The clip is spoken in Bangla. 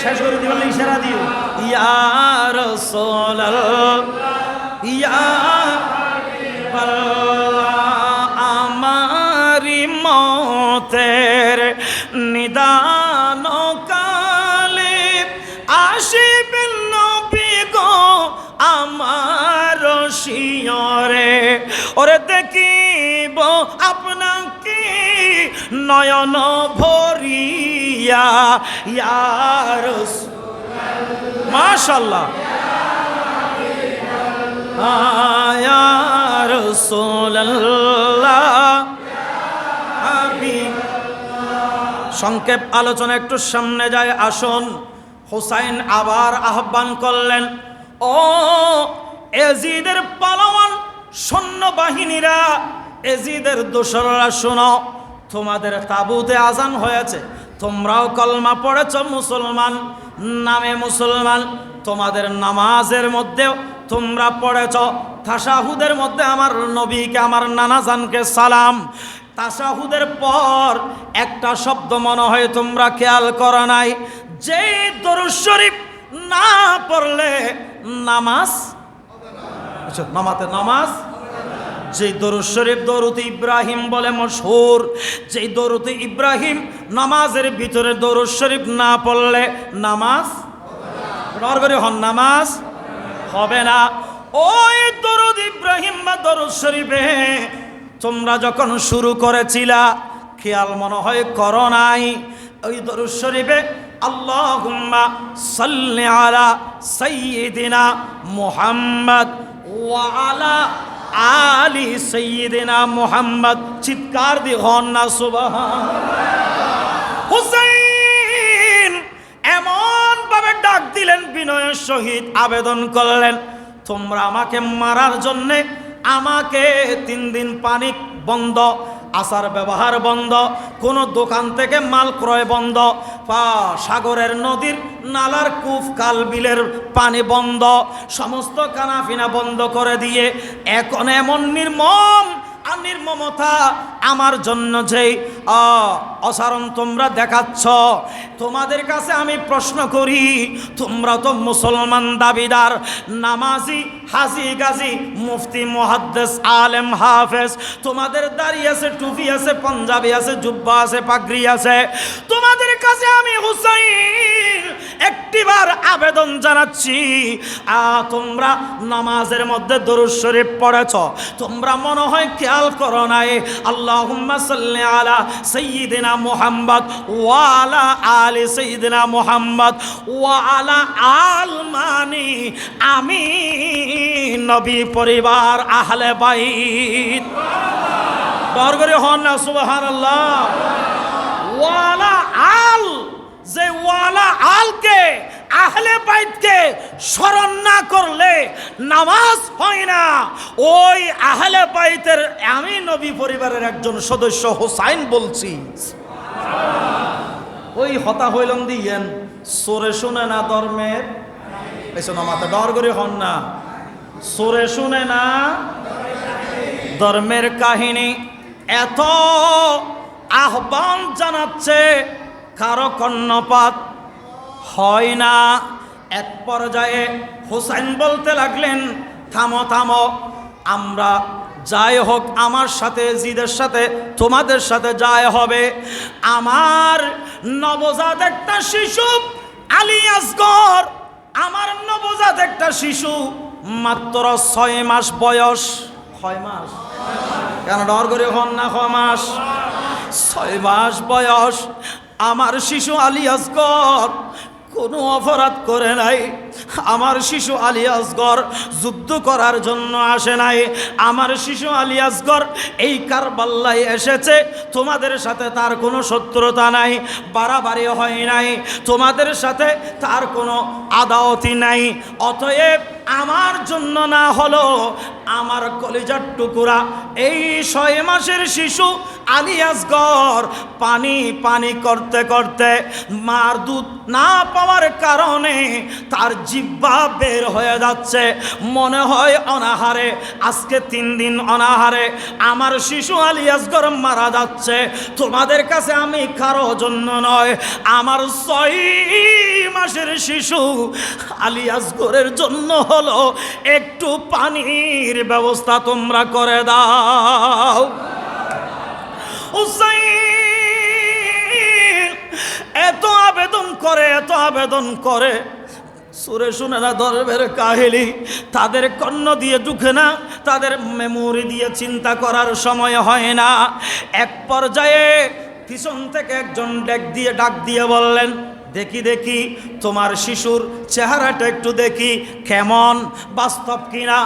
শেষ আমারি মতের নিদান কালে আসিবেন নবী গো আমার শিয়রে। ওরে দেখিব আপনাকে নয়ন ভরিয়া ইয়ার মাশাল্লাহ আয়ার সংক্ষেপ আলোচনা একটু সামনে যায়, আসুন। হুসাইন আবার আহ্বান করলেন, ও এজিদের পালোয়ান সৈন্যবাহিনীরা, এজিদের দোসররা শোনো তোমাদের তাবুতে আজান হয়েছে। তোমরাও কলমা পড়েছ মুসলমান, নামে মুসলমান। তোমাদের নামাজের মধ্যেও তোমরা পড়েছ। তাসাহুদের মধ্যে আমার নবীকে, আমার নানাজানকে সালাম। তাসাহুদের পর একটা শব্দ মনে হয়, তোমরা খেয়াল করো নাই। যে দরুদ শরীফ না পড়লে নামাজ আচ্ছা নামাতে নামাজ যে দরুদ শরীফ, দরুদ ইব্রাহিম বলে মশহুর যে দরুদ ইব্রাহিম নামাজের ভিতরে দরুদ শরীফ না পড়লে নামাজ করে হন, নামাজ হবে না। ওই দরুদ ইব্রাহিম বা দরুদ শরীফে তোমরা যখন শুরু করেছিলা, খেয়াল মনে হয় করো নাই, ওই দরুদ শরীফে আল্লাহুম্মা সাল্লি আলা সাইয়্যিদিনা মুহাম্মদ ওয়া আলা আলি সাইয়্যিদিনা মুহাম্মদ, চিৎকার দি হন না, সুবহান। হুসাইন এমন ভাবে ডাক দিলেন, বিনয়ের সহিত আবেদন করলেন, তোমরা আমাকে মারার জন্যে আমাকে তিন দিন পানি বন্ধ আসার ব্যবহার বন্ধ, কোনো দোকান থেকে মাল ক্রয় বন্ধ পা সাগরের নদীর নালার কূপ কাল বিলের পানি বন্ধ, সমস্ত কানাফিনা বন্ধ করে দিয়ে এখন এমন নির্মম আর নির্মমতা আমার জন্য যেই। অসারণ তোমরা দেখাচ্ছ, তোমাদের কাছে আমি প্রশ্ন করি, তোমরা তো মুসলমান দাবিদার, নামাজি, হাজি, গাজি, মুফতি, মুহাদ্দেস, আলেম, হাফেজ, তোমাদের দাড়ি আছে, টুপি আছে, পাঞ্জাবি আছে, জুব্বা আছে, পাগড়ি আছে, তোমাদের কাছে আমি হুসাইন একটিবার আবেদন জানাচ্ছি আ, তোমরা নামাজের মধ্যে দরুদ শরীফ পড়েছ। তোমরা মনে হয় খেয়াল করো নাই আল্লাহুম্মা সাল্লি আলা সাইয়্যিদিনা মুহাম্মদ ওয়া আলা আলি সাইয়্যিদিনা মুহাম্মদ ওয়া আলা আল মানি আমি নবী পরিবার আহলে বাইত। বরগরে হন না সুবহানাল্লাহ। ওয়ালা আল, যে ওয়ালা আলকে, আহলে বাইতকে স্মরণ না করলে নামাজ হয় না। ওই আহলে বাইতের আমি নবী পরিবারের একজন সদস্য হোসাইন বলছি। ওই হতা হইলম দিয়েন সোরে শুনে না ধর্মের এসো না মাথা ডর করে হন না। সোরে শুনে না ধর্মের কাহিনী এত আহ্বান জানাচ্ছে, কারও কর্ণপাত হয় না। এক পর্যায়ে হোসেন বলতে লাগলেন, থামো থামো, আমরা যাই হোক, আমার সাথে, জিদের সাথে, তোমাদের সাথে যায় হবে। আমার নবজাত একটা শিশু, আলী আসগর, আমার নবজাত একটা শিশু, মাত্র ছয় মাস বয়স। ছয় মাস? কেন, ডর করে হন না ছ মাস? ছয় মাস বয়স। আমার শিশু আলী আসগর কোনো অপরাধ করে নাই। আমার শিশু আলিয়াসগর যুদ্ধ করার জন্য আসে নাই। আমার শিশু আলিয়াসগর এই কারবাল্লায় এসেছে। তোমাদের সাথে তার কোনো শত্রুতা নাই বাড়াবাড়ি হয় নাই। তোমাদের সাথে তার কোনো আদাওতি নাই। অতএব আমার জন্য না হলো আমার কলিজার টুকুরা। এই ছয় মাসের শিশু আলিয়াসগর পানি পানি করতে করতে মার দুধ না পাওয়ার কারণে তার জিব্বা বের হয়ে যাচ্ছে। মনে হয় অনাহারে, আজকে তিন দিন অনাহারে। আমার শিশু আলিয়াসগর মারা যাচ্ছে। তোমাদের কাছে আমি কারও জন্য নয়, আমার ছয় মাসের শিশু আলিয়াসগরের জন্য হলো একটু পানির ব্যবস্থা তোমরা করে দাও। এত আবেদন করে, এত আবেদন করে। সুরে শুনে না দরবের কাহিলি, তাদের কর্ণ দিয়ে ঢুকে না, তাদের মেমোরি দিয়ে চিন্তা করার সময় হয় না। এক পর্যায়ে পিছন থেকে একজন ডাক দিয়ে ডাক দিয়ে বললেন, দেখি দেখি, তোমার শিশুর চেহারাটা একটু দেখি, কেমন, বাস্তব কিনা?